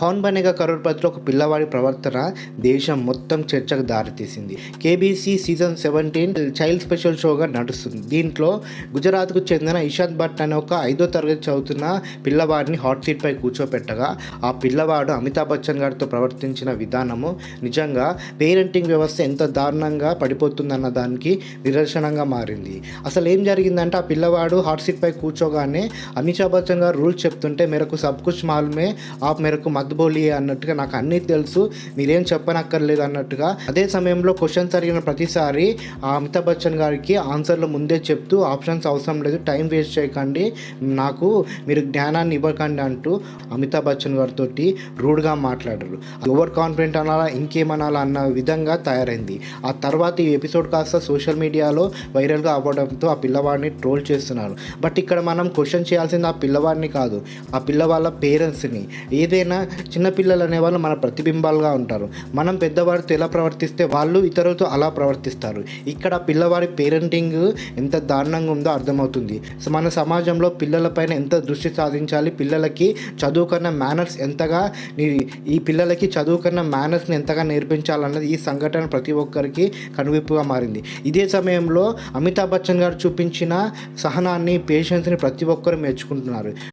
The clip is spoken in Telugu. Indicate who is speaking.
Speaker 1: కౌన్ బనేగా కరోడ్పతిలో ఒక పిల్లవాడి ప్రవర్తన దేశం మొత్తం చర్చకు దారితీసింది. KBC season seventeen child special షోగా నడుస్తుంది. దీంట్లో గుజరాత్కు చెందిన ఇషాంత్ భట్ అనే ఒక ఐదో తరగతి చదువుతున్న పిల్లవాడిని హాట్ సీట్పై కూర్చోపెట్టగా ఆ పిల్లవాడు అమితాబ్ బచ్చన్ గారితో ప్రవర్తించిన విధానము నిజంగా పేరెంటింగ్ వ్యవస్థ ఎంత దారుణంగా పడిపోతుందన్న దానికి నిదర్శనంగా మారింది. అసలు ఏం జరిగిందంటే ఆ పిల్లవాడు హాట్ సీట్ పై కూర్చోగానే అమితాబ్ బచ్చన్ గారు రూల్స్ చెప్తుంటే మేరకు సబ్ కుచ్ మాల్మే ఆప్ మేరకు మద్బోలి అన్నట్టుగా నాకు అన్నీ తెలుసు. మీరేం చెప్పనక్కర్లేదు అన్నట్టుగా. అదే సమయంలో క్వశ్చన్స్ అడిగిన ప్రతిసారి ఆ అమితాబ్ బచ్చన్ గారికి ఆన్సర్లు ముందే చెప్తూ ఆప్షన్స్ అవసరం లేదు టైం వేస్ట్ చేయకండి. నాకు మీరు జ్ఞానాన్ని ఇవ్వకండి అంటూ అమితాబ్ బచ్చన్ గారితో రూడ్గా మాట్లాడరు. ఓవర్ కాన్ఫిడెంట్ అనాలా ఇంకేమనాలా అన్న విధంగా తయారైంది. ఆ తర్వాత ఈ ఎపిసోడ్ కాస్త సోషల్ మీడియాలో వైరల్గా అవ్వడంతో ఆ పిల్లవాడిని ట్రోల్ చేస్తున్నారు. బట్ ఇక్కడ మనం క్వశ్చన్ చేయాల్సింది ఆ పిల్లవాడిని కాదు ఆ పిల్లవాళ్ళ పేరెంట్స్ని. ఏది ఏదైనా చిన్నపిల్లలు అనేవాళ్ళు మన ప్రతిబింబాలుగా ఉంటారు. మనం పెద్దవారితో ఎలా ప్రవర్తిస్తే వాళ్ళు ఇతరులతో అలా ప్రవర్తిస్తారు. ఇక్కడ పిల్లవాడి పేరెంటింగ్ ఎంత దారుణంగా ఉందో అర్థమవుతుంది. మన సమాజంలో పిల్లలపైన ఎంత దృష్టి సాధించాలి పిల్లలకి చదువు కన్నా మేనర్స్ ఎంతగా ఈ పిల్లలకి చదువు కన్నా మేనర్స్ని ఎంతగా నేర్పించాలన్నది ఈ సంఘటన ప్రతి ఒక్కరికి కనువిప్పుగా మారింది. ఇదే సమయంలో అమితాబ్ బచ్చన్ గారు చూపించిన సహనాన్ని పేషెన్స్ని ప్రతి ఒక్కరు మెచ్చుకుంటున్నారు.